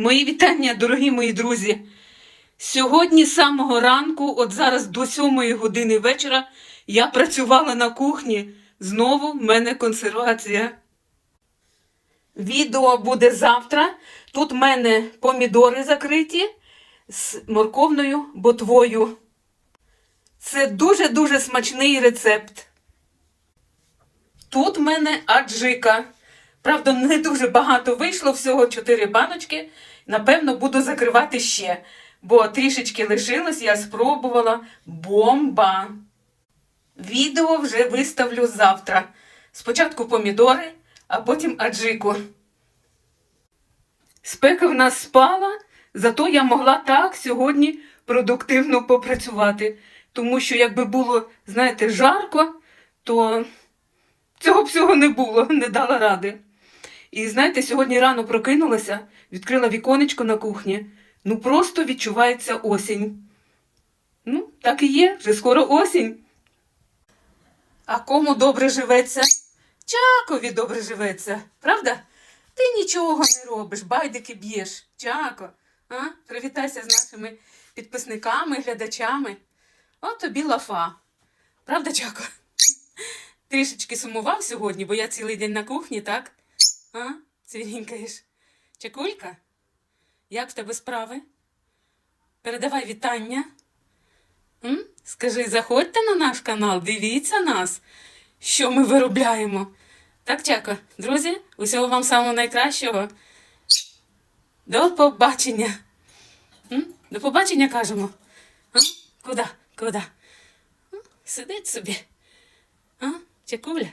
Мої вітання, дорогі мої друзі. Сьогодні з самого ранку, от зараз до сьомої години вечора, я працювала на кухні. Знову в мене консервація. Відео буде завтра. Тут в мене помідори закриті з морковною ботвою. Це дуже-дуже смачний рецепт. Тут в мене аджика. Правда, не дуже багато вийшло, всього 4 баночки. Напевно, буду закривати ще, бо трішечки лишилось, я спробувала бомба. Відео вже виставлю завтра. Спочатку помідори, а потім аджику. Спека в нас спала, зато я могла так сьогодні продуктивно попрацювати. Тому що, якби було, знаєте, жарко, то цього всього не було, не дала ради. І знаєте, сьогодні рано прокинулася, відкрила віконечко на кухні. Ну просто відчувається осінь. Ну, так і є, вже скоро осінь. А кому добре живеться? Чакові добре живеться, правда? Ти нічого не робиш, байдики б'єш. Чако, а? привітайся з нашими підписниками, глядачами. От тобі лафа. Правда, Чако? Трішечки сумував сьогодні, бо я цілий день на кухні, так? А? Цвірінькаєш. Чекулька? Як в тебе справи? Передавай вітання. М? Скажи, заходьте на наш канал, дивіться нас, що ми виробляємо. Так, Чако, друзі, усього вам самого найкращого. До побачення. М? До побачення кажемо. А? Куди? М? Сидить собі. А? Чекуля?